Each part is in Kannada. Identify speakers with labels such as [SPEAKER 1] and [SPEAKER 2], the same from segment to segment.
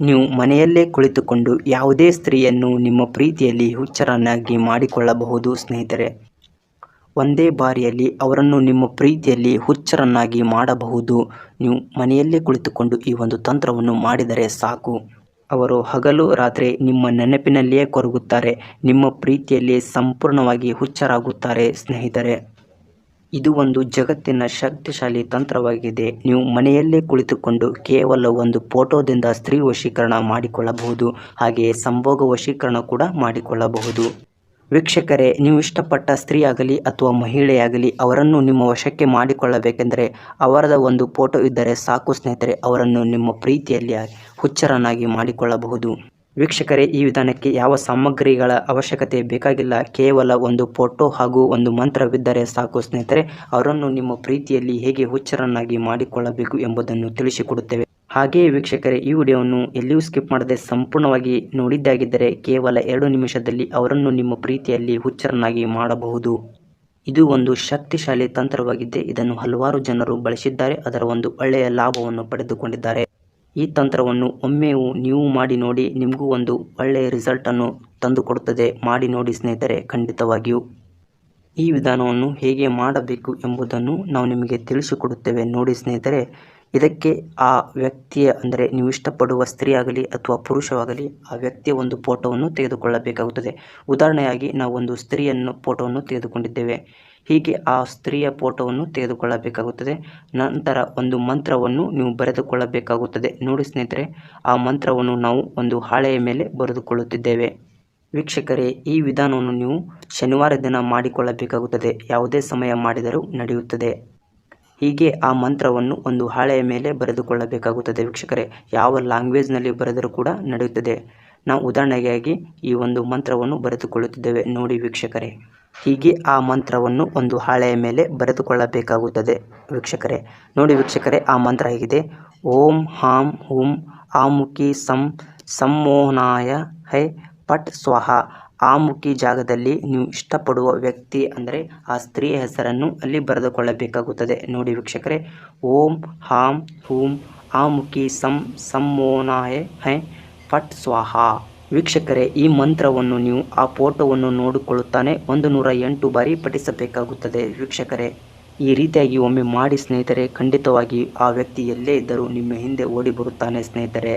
[SPEAKER 1] ನೀವು ಮನೆಯಲ್ಲೇ ಕುಳಿತುಕೊಂಡು ಯಾವುದೇ ಸ್ತ್ರೀಯನ್ನು ನಿಮ್ಮ ಪ್ರೀತಿಯಲ್ಲಿ ಹುಚ್ಚರನ್ನಾಗಿ ಮಾಡಿಕೊಳ್ಳಬಹುದು, ಸ್ನೇಹಿತರೆ. ಒಂದೇ ಬಾರಿಯಲ್ಲಿ ಅವರನ್ನು ನಿಮ್ಮ ಪ್ರೀತಿಯಲ್ಲಿ ಹುಚ್ಚರನ್ನಾಗಿ ಮಾಡಬಹುದು. ನೀವು ಮನೆಯಲ್ಲೇ ಕುಳಿತುಕೊಂಡು ಈ ಒಂದು ತಂತ್ರವನ್ನು ಮಾಡಿದರೆ ಸಾಕು. ಅವರು ಹಗಲು ರಾತ್ರಿ ನಿಮ್ಮ ನೆನಪಿನಲ್ಲಿಯೇ ಕೊರಗುತ್ತಾರೆ, ನಿಮ್ಮ ಪ್ರೀತಿಯಲ್ಲಿ ಸಂಪೂರ್ಣವಾಗಿ ಹುಚ್ಚರಾಗುತ್ತಾರೆ, ಸ್ನೇಹಿತರೆ. ಇದು ಒಂದು ಜಗತ್ತಿನ ಶಕ್ತಿಶಾಲಿ ತಂತ್ರವಾಗಿದೆ. ನೀವು ಮನೆಯಲ್ಲೇ ಕುಳಿತುಕೊಂಡು ಕೇವಲ ಒಂದು ಫೋಟೋದಿಂದ ಸ್ತ್ರೀ ವಶೀಕರಣ ಮಾಡಿಕೊಳ್ಳಬಹುದು. ಹಾಗೆಯೇ ಸಂಭೋಗ ವಶೀಕರಣ ಕೂಡ ಮಾಡಿಕೊಳ್ಳಬಹುದು. ವೀಕ್ಷಕರೇ, ನೀವು ಇಷ್ಟಪಟ್ಟ ಸ್ತ್ರೀ ಆಗಲಿ ಅಥವಾ ಮಹಿಳೆಯಾಗಲಿ ಅವರನ್ನು ನಿಮ್ಮ ವಶಕ್ಕೆ ಮಾಡಿಕೊಳ್ಳಬೇಕೆಂದರೆ ಅವರದ ಒಂದು ಫೋಟೋ ಇದ್ದರೆ ಸಾಕು ಸ್ನೇಹಿತರೆ, ಅವರನ್ನು ನಿಮ್ಮ ಪ್ರೀತಿಯಲ್ಲಿ ಹುಚ್ಚರನ್ನಾಗಿ ಮಾಡಿಕೊಳ್ಳಬಹುದು. ವೀಕ್ಷಕರೇ, ಈ ವಿಧಾನಕ್ಕೆ ಯಾವ ಸಾಮಗ್ರಿಗಳ ಅವಶ್ಯಕತೆ ಬೇಕಾಗಿಲ್ಲ. ಕೇವಲ ಒಂದು ಫೋಟೋ ಹಾಗೂ ಒಂದು ಮಂತ್ರವಿದ್ದರೆ ಸಾಕು. ಸ್ನೇಹಿತರೆ, ಅವರನ್ನು ನಿಮ್ಮ ಪ್ರೀತಿಯಲ್ಲಿ ಹೇಗೆ ಹುಚ್ಚರನ್ನಾಗಿ ಮಾಡಿಕೊಳ್ಳಬೇಕು ಎಂಬುದನ್ನು ತಿಳಿಸಿಕೊಡುತ್ತೇವೆ. ಹಾಗೆಯೇ ವೀಕ್ಷಕರೇ, ಈ ವಿಡಿಯೋವನ್ನು ಎಲ್ಲಿಯೂ ಸ್ಕಿಪ್ ಮಾಡದೆ ಸಂಪೂರ್ಣವಾಗಿ ನೋಡಿದ್ದಾಗಿದ್ದರೆ ಕೇವಲ ಎರಡು ನಿಮಿಷದಲ್ಲಿ ಅವರನ್ನು ನಿಮ್ಮ ಪ್ರೀತಿಯಲ್ಲಿ ಹುಚ್ಚರನ್ನಾಗಿ ಮಾಡಬಹುದು. ಇದು ಒಂದು ಶಕ್ತಿಶಾಲಿ ತಂತ್ರವಾಗಿದ್ದೆ ಇದನ್ನು ಹಲವಾರು ಜನರು ಬಳಸಿದ್ದಾರೆ. ಅದರ ಒಂದು ಒಳ್ಳೆಯ ಲಾಭವನ್ನು ಪಡೆದುಕೊಂಡಿದ್ದಾರೆ. ಈ ತಂತ್ರವನ್ನು ಒಮ್ಮೆ ನೀವು ಮಾಡಿ ನೋಡಿ ನಿಮಗೂ ಒಂದು ಒಳ್ಳೆಯ ರಿಸಲ್ಟನ್ನು ತಂದುಕೊಡುತ್ತದೆ. ಮಾಡಿ ನೋಡಿ ಸ್ನೇಹಿತರೆ, ಖಂಡಿತವಾಗಿಯೂ. ಈ ವಿಧಾನವನ್ನು ಹೇಗೆ ಮಾಡಬೇಕು ಎಂಬುದನ್ನು ನಾವು ನಿಮಗೆ ತಿಳಿಸಿಕೊಡುತ್ತೇವೆ. ನೋಡಿ ಸ್ನೇಹಿತರೆ, ಇದಕ್ಕೆ ಆ ವ್ಯಕ್ತಿಯ ಅಂದರೆ ನೀವು ಇಷ್ಟಪಡುವ ಸ್ತ್ರೀ ಆಗಲಿ ಅಥವಾ ಪುರುಷವಾಗಲಿ ಆ ವ್ಯಕ್ತಿಯ ಒಂದು ಫೋಟೋವನ್ನು ತೆಗೆದುಕೊಳ್ಳಬೇಕಾಗುತ್ತದೆ. ಉದಾಹರಣೆಯಾಗಿ ನಾವು ಒಂದು ಸ್ತ್ರೀಯನ್ನು ಫೋಟೋವನ್ನು ತೆಗೆದುಕೊಂಡಿದ್ದೇವೆ. ಹೀಗೆ ಆ ಸ್ತ್ರೀಯ ಫೋಟೋವನ್ನು ತೆಗೆದುಕೊಳ್ಳಬೇಕಾಗುತ್ತದೆ. ನಂತರ ಒಂದು ಮಂತ್ರವನ್ನು ನೀವು ಬರೆದುಕೊಳ್ಳಬೇಕಾಗುತ್ತದೆ. ನೋಡಿ ಸ್ನೇಹಿತರೆ, ಆ ಮಂತ್ರವನ್ನು ನಾವು ಒಂದು ಹಾಳೆಯ ಮೇಲೆ ಬರೆದುಕೊಳ್ಳುತ್ತಿದ್ದೇವೆ. ವೀಕ್ಷಕರೇ, ಈ ವಿಧಾನವನ್ನು ನೀವು ಶನಿವಾರ ದಿನ ಮಾಡಿಕೊಳ್ಳಬೇಕಾಗುತ್ತದೆ. ಯಾವುದೇ ಸಮಯ ಮಾಡಿದರೂ ನಡೆಯುತ್ತದೆ. ಹೀಗೆ ಆ ಮಂತ್ರವನ್ನು ಒಂದು ಹಾಳೆಯ ಮೇಲೆ ಬರೆದುಕೊಳ್ಳಬೇಕಾಗುತ್ತದೆ ವೀಕ್ಷಕರೇ. ಯಾವ ಲ್ಯಾಂಗ್ವೇಜ್ನಲ್ಲಿ ಬರೆದರೂ ಕೂಡ ನಡೆಯುತ್ತದೆ. ನಾವು ಉದಾಹರಣೆಗಾಗಿ ಈ ಒಂದು ಮಂತ್ರವನ್ನು ಬರೆದುಕೊಳ್ಳುತ್ತಿದ್ದೇವೆ. ನೋಡಿ ವೀಕ್ಷಕರೇ. ಹೀಗೆ ಆ ಮಂತ್ರವನ್ನು ಒಂದು ಹಾಳೆಯ ಮೇಲೆ ಬರೆದುಕೊಳ್ಳಬೇಕಾಗುತ್ತದೆ. ವೀಕ್ಷಕರೇ, ನೋಡಿ ವೀಕ್ಷಕರೇ, ಆ ಮಂತ್ರ ಹೇಗಿದೆ. ಓಂ ಹಾಂ ಹುಂ ಆಮುಖಿ ಸಂ ಸಂಮೋಹನಾಯ ಹೈ ಪಟ್ ಸ್ವಹ. ಆಮುಖಿ ಜಾಗದಲ್ಲಿ ನೀವು ಇಷ್ಟಪಡುವ ವ್ಯಕ್ತಿ ಅಂದರೆ ಆ ಸ್ತ್ರೀಯ ಹೆಸರನ್ನು ಅಲ್ಲಿ ಬರೆದುಕೊಳ್ಳಬೇಕಾಗುತ್ತದೆ. ನೋಡಿ ವೀಕ್ಷಕರೇ, ಓಂ ಹಾಂ ಹೂಂ ಆಮುಖಿ ಸಂ ಸಂಮೋನಾಯ ಹೈ ಪಟ್ ಸ್ವಾಹ. ವೀಕ್ಷಕರೇ, ಈ ಮಂತ್ರವನ್ನು ನೀವು, ಆ ಫೋಟೋವನ್ನು ನೋಡಿಕೊಳ್ಳುತ್ತಾನೆ ಒಂದು ನೂರ ಎಂಟು ಬಾರಿ ಪಠಿಸಬೇಕಾಗುತ್ತದೆ. ವೀಕ್ಷಕರೇ, ಈ ರೀತಿಯಾಗಿ ಒಮ್ಮೆ ಮಾಡಿ ಸ್ನೇಹಿತರೆ, ಖಂಡಿತವಾಗಿ ಆ ವ್ಯಕ್ತಿ ಎಲ್ಲೇ ಇದ್ದರೂ ನಿಮ್ಮ ಹಿಂದೆ ಓಡಿ ಬರುತ್ತಾನೆ ಸ್ನೇಹಿತರೆ.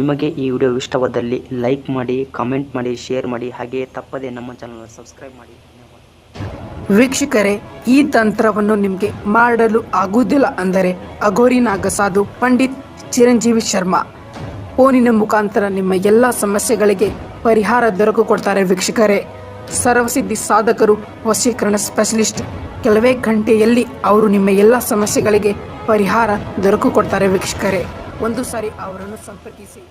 [SPEAKER 1] ನಿಮಗೆ ಈ ವಿಡಿಯೋ ಇಷ್ಟವಾದಲ್ಲಿ ಲೈಕ್ ಮಾಡಿ, ಕಾಮೆಂಟ್ ಮಾಡಿ, ಶೇರ್ ಮಾಡಿ, ಹಾಗೆಯೇ ತಪ್ಪದೇ ನಮ್ಮ ಚಾನಲ್ ಸಬ್ಸ್ಕ್ರೈಬ್ ಮಾಡಿ.
[SPEAKER 2] ವೀಕ್ಷಕರೇ, ಈ ತಂತ್ರವನ್ನು ನಿಮಗೆ ಮಾಡಲು ಆಗುವುದಿಲ್ಲ ಅಂದರೆ ಅಘೋರಿ ನಾಗಸಾಧು ಪಂಡಿತ್ ಚಿರಂಜೀವಿ ಶರ್ಮಾ. ಫೋನಿನ ಮುಖಾಂತರ ನಿಮ್ಮ ಎಲ್ಲ ಸಮಸ್ಯೆಗಳಿಗೆ ಪರಿಹಾರ ದೊರಕು ಕೊಡ್ತಾರೆ ವೀಕ್ಷಕರೇ. ಸರ್ವಸಿದ್ಧಿ ಸಾಧಕರು, ವಶೀಕರಣ ಸ್ಪೆಷಲಿಸ್ಟ್. ಕೆಲವೇ ಗಂಟೆಯಲ್ಲಿ ಅವರು ನಿಮ್ಮ ಎಲ್ಲ ಸಮಸ್ಯೆಗಳಿಗೆ ಪರಿಹಾರ ದೊರಕು ಕೊಡ್ತಾರೆ ವೀಕ್ಷಕರೇ. ಒಂದು ಸಾರಿ ಅವರನ್ನು ಸಂಪರ್ಕಿಸಿ.